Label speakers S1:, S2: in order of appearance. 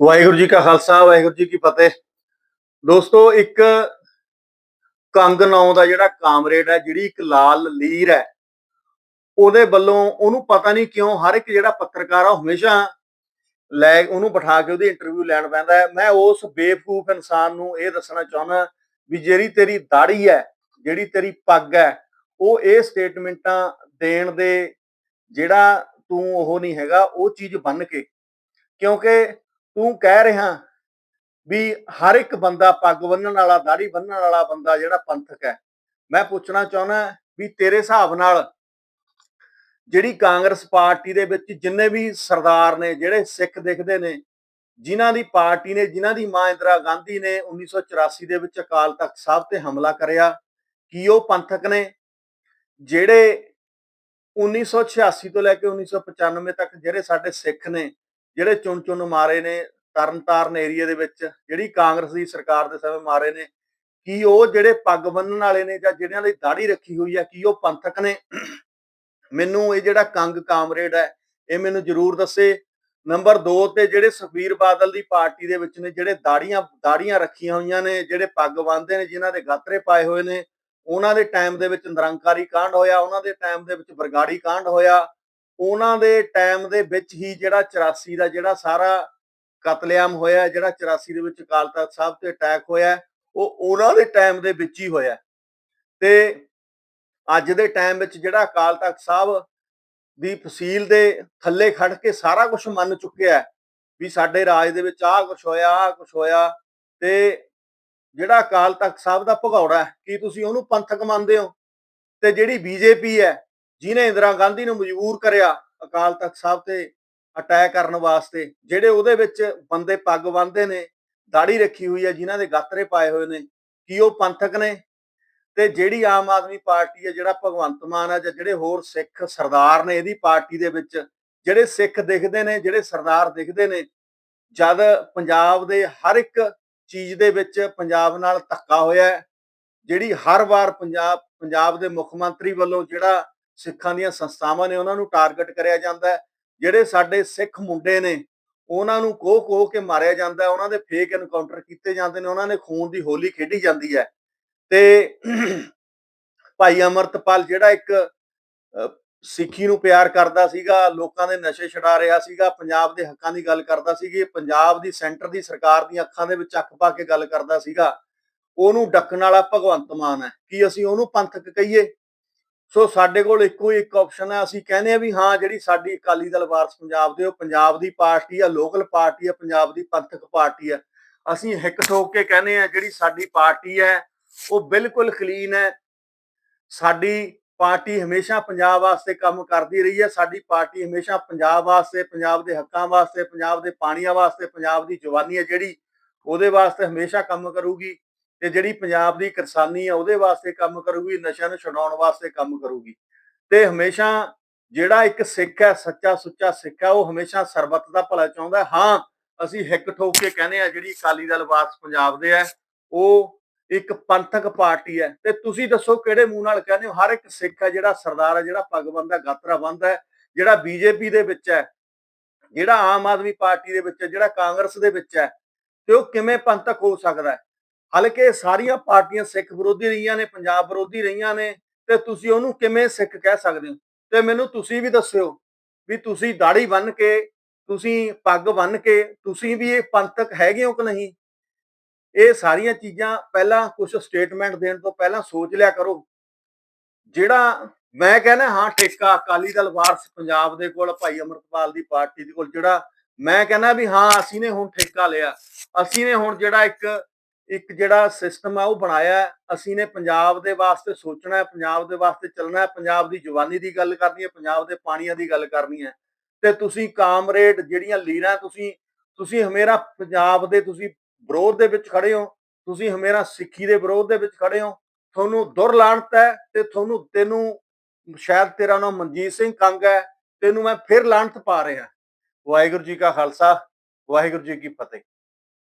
S1: ਵਾਹਿਗੁਰੂ ਜੀ ਕਾ ਖਾਲਸਾ, ਵਾਹਿਗੁਰੂ ਜੀ ਕੀ ਫਤਿਹ। ਦੋਸਤੋ, ਇੱਕ ਕੰਗ ਨਾਂ ਦਾ ਜਿਹੜਾ ਕਾਮਰੇਡ ਹੈ, ਜਿਹੜੀ ਇੱਕ ਲਾਲ ਲੀਰ ਹੈ, ਉਹਦੇ ਵੱਲੋਂ ਉਹਨੂੰ ਪਤਾ ਨਹੀਂ ਕਿਉਂ ਹਰ ਇੱਕ ਜਿਹੜਾ ਪੱਤਰਕਾਰ ਆ ਹਮੇਸ਼ਾ ਲੈ ਉਹਨੂੰ ਬਿਠਾ ਕੇ ਉਹਦੀ ਇੰਟਰਵਿਊ ਲੈਣ ਪੈਂਦਾ ਹੈ। ਮੈਂ ਉਸ ਬੇਵਕੂਫ ਇਨਸਾਨ ਨੂੰ ਇਹ ਦੱਸਣਾ ਚਾਹੁੰਦਾ ਵੀ ਜਿਹੜੀ ਤੇਰੀ ਦਾੜੀ ਹੈ, ਜਿਹੜੀ ਤੇਰੀ ਪੱਗ ਹੈ, ਉਹ ਇਹ ਸਟੇਟਮੈਂਟਾਂ ਦੇਣ ਦੇ ਜਿਹੜਾ ਤੂੰ ਉਹ ਨਹੀਂ ਹੈਗਾ, ਉਹ ਚੀਜ਼ ਬਣ ਕੇ। ਕਿਉਂਕਿ ਤੂੰ ਕਹਿ ਰਿਹਾ ਵੀ ਹਰ ਇੱਕ ਬੰਦਾ ਪੱਗ ਬੰਨਣ ਵਾਲਾ ਦਾੜੀ ਬੰਨਣ ਵਾਲਾ ਬੰਦਾ ਜਿਹੜਾ ਪੰਥਕ ਹੈ। ਮੈਂ ਪੁੱਛਣਾ ਚਾਹੁੰਦਾ ਵੀ ਤੇਰੇ ਹਿਸਾਬ ਨਾਲ ਜਿਹੜੀ ਕਾਂਗਰਸ ਪਾਰਟੀ ਦੇ ਵਿੱਚ ਜਿੰਨੇ ਵੀ ਸਰਦਾਰ ਨੇ, ਜਿਹੜੇ ਸਿੱਖ ਦਿਖਦੇ ਨੇ, ਜਿਨ੍ਹਾਂ ਦੀ ਪਾਰਟੀ ਨੇ, ਜਿਨ੍ਹਾਂ ਦੀ ਮਾਂ ਇੰਦਰਾ ਗਾਂਧੀ ਨੇ 1984 ਦੇ ਵਿੱਚ ਅਕਾਲ ਤਖਤ ਸਾਹਿਬ ਤੇ ਹਮਲਾ ਕਰਿਆ, ਕੀ ਉਹ ਪੰਥਕ ਨੇ? ਜਿਹੜੇ 1986 ਤੋਂ ਲੈ ਕੇ 1995 ਤੱਕ ਜਿਹੜੇ ਸਾਡੇ ਸਿੱਖ ਨੇ ਜਿਹੜੇ ਚੁਣ ਚੁਣ ਮਾਰੇ ਨੇ, ਤਰਨਤਾਰਨ ਏਰੀਆ ਦੇ ਵਿੱਚ, ਜਿਹੜੀ ਕਾਂਗਰਸ ਦੀ ਸਰਕਾਰ ਦੇ ਸਮੇਂ ਮਾਰੇ ਨੇ, ਕੀ ਉਹ ਜਿਹੜੇ ਪੱਗ ਬੰਨਣ ਵਾਲੇ ਨੇ ਜਾਂ ਜਿਹੜਿਆਂ ਦੀ ਦਾੜੀ ਰੱਖੀ ਹੋਈ ਹੈ ਕੀ ਉਹ ਪੰਥਕ ਨੇ? ਮੈਨੂੰ ਇਹ ਜਿਹੜਾ ਕੰਗ ਕਾਮਰੇਡ ਹੈ, ਇਹ ਮੈਨੂੰ ਜ਼ਰੂਰ ਦੱਸੇ। ਨੰਬਰ 2 ਤੇ ਜਿਹੜੇ ਸੁਖਬੀਰ ਬਾਦਲ ਦੀ ਪਾਰਟੀ ਦੇ ਵਿੱਚ ਨੇ, ਜਿਹੜੇ ਦਾੜੀਆਂ ਦਾੜੀਆਂ ਰੱਖੀਆਂ ਹੋਈਆਂ ਨੇ, ਜਿਹੜੇ ਪੱਗ ਬੰਨਦੇ ਨੇ, ਜਿਨ੍ਹਾਂ ਦੇ ਗਾਤਰੇ ਪਾਏ ਹੋਏ ਨੇ, ਉਹਨਾਂ ਦੇ ਟਾਈਮ ਦੇ ਵਿੱਚ ਨਿਰੰਕਾਰੀ ਕਾਂਡ ਹੋਇਆ, ਉਹਨਾਂ ਦੇ ਟਾਈਮ ਦੇ ਵਿੱਚ ਬਰਗਾੜੀ ਕਾਂਡ ਹੋਇਆ। ਉਹਨਾਂ ਦੇ ਟਾਈਮ ਦੇ ਵਿੱਚ ਹੀ ਜਿਹੜਾ 84 ਦਾ ਜਿਹੜਾ ਸਾਰਾ ਕਤਲੇਆਮ ਹੋਇਆ, ਜਿਹੜਾ 84 ਦੇ ਵਿੱਚ ਅਕਾਲ ਤਖਤ ਸਾਹਿਬ ਤੇ ਅਟੈਕ ਹੋਇਆ, ਉਹ ਉਹਨਾਂ ਦੇ ਟਾਈਮ ਦੇ ਵਿੱਚ ਹੀ ਹੋਇਆ। ਤੇ ਅੱਜ ਦੇ ਟਾਈਮ ਵਿੱਚ ਜਿਹੜਾ ਅਕਾਲ ਤਖਤ ਸਾਹਿਬ ਦੀ ਫਸੀਲ ਦੇ ਥੱਲੇ ਖੜ ਕੇ ਸਾਰਾ ਕੁਝ ਮੰਨ ਚੁੱਕਿਆ ਵੀ ਸਾਡੇ ਰਾਜ ਦੇ ਵਿੱਚ ਆਹ ਕੁਝ ਹੋਇਆ, ਆਹ ਕੁਝ ਹੋਇਆ ਤੇ ਜਿਹੜਾ ਅਕਾਲ ਤਖਤ ਸਾਹਿਬ ਦਾ ਭਗੌੜਾ ਕੀ ਤੁਸੀਂ ਉਹਨੂੰ ਪੰਥਕ ਮੰਨਦੇ ਹੋ? ਤੇ ਜਿਹੜੀ ਬੀਜੇਪੀ ਹੈ ਜਿਨੇ ਇੰਦਰਾ ਗਾਂਧੀ ਨੂੰ ਮਜਬੂਰ ਕਰਿਆ ਅਕਾਲ ਤਖਤ ਸਾਹਿਬ ਤੇ ਅਟੈਕ ਕਰਨ ਵਾਸਤੇ, ਜਿਹੜੇ ਉਹਦੇ ਵਿੱਚ ਬੰਦੇ ਪੱਗ ਬੰਨਦੇ ਨੇ ਦਾੜੀ ਰੱਖੀ ਹੋਈ ਹੈ ਜਿਨ੍ਹਾਂ ਦੇ ਗਾਤਰੇ ਪਾਏ ਹੋਏ ਨੇ, ਕੀ ਉਹ ਪੰਥਕ ਨੇ? ਤੇ ਜਿਹੜੀ ਆਮ ਆਦਮੀ ਪਾਰਟੀ ਹੈ ਜਿਹੜਾ ਭਗਵੰਤ ਮਾਨ ਹੈ ਜਾਂ ਜਿਹੜੇ ਹੋਰ ਸਿੱਖ ਸਰਦਾਰ ਨੇ ਇਹਦੀ ਪਾਰਟੀ ਦੇ ਵਿੱਚ, ਜਿਹੜੇ ਸਿੱਖ ਦਿਖਦੇ ਨੇ, ਜਿਹੜੇ ਸਰਦਾਰ ਦਿਖਦੇ ਨੇ, ਜਦ ਪੰਜਾਬ ਦੇ ਹਰ ਇੱਕ ਚੀਜ਼ ਦੇ ਵਿੱਚ ਪੰਜਾਬ ਨਾਲ ਧੱਕਾ ਹੋਇਆ ਜਿਹੜੀ ਹਰ ਵਾਰ ਪੰਜਾਬ ਪੰਜਾਬ ਦੇ ਮੁੱਖ ਮੰਤਰੀ ਵੱਲੋਂ ਜਿਹੜਾ ਸਿੱਖਾਂ ਦੀਆਂ ਸੰਸਥਾਵਾਂ ਨੇ ਉਹਨਾਂ ਨੂੰ ਟਾਰਗੇਟ ਕਰਿਆ ਜਾਂਦਾ ਹੈ। ਜਿਹੜੇ ਸਾਡੇ ਸਿੱਖ ਮੁੰਡੇ ਨੇ, ਉਹਨਾਂ ਨੂੰ ਕੋਹ ਕੋਹ ਕੇ ਮਾਰਿਆ ਜਾਂਦਾ ਹੈ। ਉਹਨਾਂ ਦੇ ਫੇਕ ਐਨਕਾਊਂਟਰ ਕੀਤੇ ਜਾਂਦੇ ਨੇ। ਉਹਨਾਂ ਨੇ ਖੂਨ ਦੀ ਹੋਲੀ ਖੇਡੀ ਜਾਂਦੀ ਹੈ। ਤੇ ਭਾਈ ਅਮਰਤਪਾਲ ਜਿਹੜਾ ਇੱਕ ਸਿੱਖੀ ਨੂੰ ਪਿਆਰ ਕਰਦਾ ਸੀਗਾ, ਲੋਕਾਂ ਦੇ ਨਸ਼ੇ ਛਡਾ ਰਿਹਾ ਸੀਗਾ, ਪੰਜਾਬ ਦੇ ਹੱਕਾਂ ਦੀ ਗੱਲ ਕਰਦਾ ਸੀ ਪੰਜਾਬ ਦੀ ਸੈਂਟਰ ਦੀ ਸਰਕਾਰ ਦੀਆਂ ਅੱਖਾਂ ਦੇ ਵਿੱਚ ਅੱਖ ਪਾ ਕੇ ਗੱਲ ਕਰਦਾ ਸੀਗਾ, ਉਹਨੂੰ ਡੱਕਣ ਵਾਲਾ ਭਗਵੰਤ ਮਾਨ ਹੈ। ਕੀ ਅਸੀਂ ਉਹਨੂੰ ਪੰਥਕ ਕਹੀਏ? ਸੋ ਸਾਡੇ ਕੋਲ ਇੱਕੋ ਹੀ ਇੱਕ ਆਪਸ਼ਨ ਹੈ। ਅਸੀਂ ਕਹਿੰਦੇ ਆ ਵੀ ਹਾਂ, ਜਿਹੜੀ ਸਾਡੀ ਅਕਾਲੀ ਦਲ ਵਾਰਸ ਪੰਜਾਬ ਦੇ, ਉਹ ਪੰਜਾਬ ਦੀ ਪਾਰਟੀ ਆ ਲੋਕਲ ਪਾਰਟੀ ਆ, ਪੰਜਾਬ ਦੀ ਪੰਥਕ ਪਾਰਟੀ ਆ। ਅਸੀਂ ਹਿੱਕ ਠੋਕ ਕੇ ਕਹਿੰਦੇ ਆ ਜਿਹੜੀ ਸਾਡੀ ਪਾਰਟੀ ਹੈ, ਉਹ ਬਿਲਕੁਲ ਕਲੀਨ ਹੈ। ਸਾਡੀ ਪਾਰਟੀ ਹਮੇਸ਼ਾ ਪੰਜਾਬ ਵਾਸਤੇ ਕੰਮ ਕਰਦੀ ਰਹੀ ਹੈ। ਸਾਡੀ ਪਾਰਟੀ ਹਮੇਸ਼ਾ ਪੰਜਾਬ ਵਾਸਤੇ, ਪੰਜਾਬ ਦੇ ਹੱਕਾਂ ਵਾਸਤੇ, ਪੰਜਾਬ ਦੇ ਪਾਣੀਆਂ ਵਾਸਤੇ, ਪੰਜਾਬ ਦੀ ਜਵਾਨੀ ਹੈ ਜਿਹੜੀ, ਉਹਦੇ ਵਾਸਤੇ ਹਮੇਸ਼ਾ ਕੰਮ ਕਰੂਗੀ। ਤੇ ਜਿਹੜੀ ਪੰਜਾਬ ਦੀ ਕਿਸਾਨੀ ਆ ਉਹਦੇ ਵਾਸਤੇ ਕੰਮ ਕਰੂਗੀ, ਨਸ਼ਿਆਂ ਨੂੰ ਛਡਾਉਣ ਵਾਸਤੇ ਕੰਮ ਕਰੂਗੀ। ਤੇ ਹਮੇਸ਼ਾ ਜਿਹੜਾ ਇੱਕ ਸਿੱਖ ਹੈ, ਸੱਚਾ ਸੁੱਚਾ ਸਿੱਖ ਹੈ, ਉਹ ਹਮੇਸ਼ਾ ਸਰਬੱਤ ਦਾ ਭਲਾ ਚਾਹੁੰਦਾ ਹਾਂ। ਅਸੀਂ ਹਿੱਕ ਠੋਕ ਕੇ ਕਹਿੰਦੇ ਆ ਜਿਹੜੀ ਅਕਾਲੀ ਦਲ ਵਾਰਸ ਪੰਜਾਬ ਦੇ ਹੈ, ਉਹ ਇੱਕ ਪੰਥਕ ਪਾਰਟੀ ਹੈ। ਤੇ ਤੁਸੀਂ ਦੱਸੋ ਕਿਹੜੇ ਮੂੰਹ ਨਾਲ ਕਹਿੰਦੇ ਹੋ? ਹਰ ਇੱਕ ਸਿੱਖ ਹੈ, ਜਿਹੜਾ ਸਰਦਾਰ ਹੈ, ਜਿਹੜਾ ਪੱਗ ਦਾ ਗਾਤਰਾ ਬੰਦ ਹੈ, ਜਿਹੜਾ ਬੀਜੇਪੀ ਦੇ ਵਿੱਚ ਹੈ, ਜਿਹੜਾ ਆਮ ਆਦਮੀ ਪਾਰਟੀ ਦੇ ਵਿੱਚ ਹੈ, ਜਿਹੜਾ ਕਾਂਗਰਸ ਦੇ ਵਿੱਚ ਹੈ, ਤੇ ਉਹ ਕਿਵੇਂ ਪੰਥਕ ਹੋ ਸਕਦਾ ਹੈ? ਹਲਕੇ ਸਾਰੀਆਂ ਪਾਰਟੀਆਂ ਸਿੱਖ ਵਿਰੋਧੀ ਰਹੀਆਂ ਨੇ, ਪੰਜਾਬ ਵਿਰੋਧੀ ਰਹੀਆਂ ਨੇ, ਤੇ ਤੁਸੀਂ ਉਹਨੂੰ ਕਿਵੇਂ ਸਿੱਖ ਕਹਿ ਸਕਦੇ ਹੋ? ਤੇ ਮੈਨੂੰ ਤੁਸੀਂ ਵੀ ਦੱਸਿਓ ਵੀ ਤੁਸੀਂ ਦਾੜੀ ਬੰਨ ਕੇ, ਤੁਸੀਂ ਪੱਗ ਬੰਨ ਕੇ, ਤੁਸੀਂ ਵੀ ਇਹ ਪੰਥਕ ਹੈਗੇ ਹੋ ਕਿ ਨਹੀਂ? ਇਹ ਸਾਰੀਆਂ ਚੀਜ਼ਾਂ ਪਹਿਲਾਂ ਕੁਝ ਸਟੇਟਮੈਂਟ ਦੇਣ ਤੋਂ ਪਹਿਲਾਂ ਸੋਚ ਲਿਆ ਕਰੋ। ਜਿਹੜਾ ਮੈਂ ਕਹਿੰਦਾ, ਹਾਂ, ਠੇਕਾ, ਅਕਾਲੀ ਦਲ, ਵਾਰਸ ਪੰਜਾਬ ਦੇ ਕੋਲ, ਭਾਈ ਅਮਰਪਾਲ ਦੀ ਪਾਰਟੀ ਦੇ ਕੋਲ, ਜਿਹੜਾ ਮੈਂ ਕਹਿੰਦਾ ਵੀ ਹਾਂ, ਅਸੀਂ ਨੇ ਹੁਣ ਠੇਕਾ ਲਿਆ, ਅਸੀਂ ਨੇ ਹੁਣ ਜਿਹੜਾ ਇੱਕ ਇੱਕ ਜਿਹੜਾ ਸਿਸਟਮ ਆ ਉਹ ਬਣਾਇਆ ਅਸੀਂ ਨੇ ਪੰਜਾਬ ਦੇ ਵਾਸਤੇ ਸੋਚਣਾ ਹੈ, ਪੰਜਾਬ ਦੇ ਵਾਸਤੇ ਚੱਲਣਾ ਹੈ। ਪੰਜਾਬ ਦੀ ਜਵਾਨੀ ਦੀ ਗੱਲ ਕਰਨੀ ਹੈ, ਪੰਜਾਬ ਦੇ ਪਾਣੀਆਂ ਦੀ ਗੱਲ ਕਰਨੀ ਹੈ। ਤੇ ਤੁਸੀਂ ਕਾਮਰੇਡ ਜਿਹੜੀਆਂ ਲੀਰਾਂ ਤੁਸੀਂ ਤੁਸੀਂ ਹਮੇਰਾ ਪੰਜਾਬ ਦੇ ਤੁਸੀਂ ਵਿਰੋਧ ਦੇ ਵਿੱਚ ਖੜੇ ਹੋ। ਤੁਸੀਂ ਹਮੇਰਾ ਸਿੱਖੀ ਦੇ ਵਿਰੋਧ ਦੇ ਵਿੱਚ ਖੜੇ ਹੋ। ਤੁਹਾਨੂੰ ਦੁਰ ਲਾਣਤ ਹੈ ਤੇ ਤੁਹਾਨੂੰ, ਤੈਨੂੰ ਸ਼ਾਇਦ ਤੇਰਾ ਨਾਮ ਮਨਜੀਤ ਸਿੰਘ ਕੰਗ ਹੈ। ਤੈਨੂੰ ਮੈਂ ਫਿਰ ਲਾਣਤ ਪਾ ਰਿਹਾ। ਵਾਹਿਗੁਰੂ ਜੀ ਕਾ ਖਾਲਸਾ, ਵਾਹਿਗੁਰੂ ਜੀ ਕੀ ਫਤਿਹ।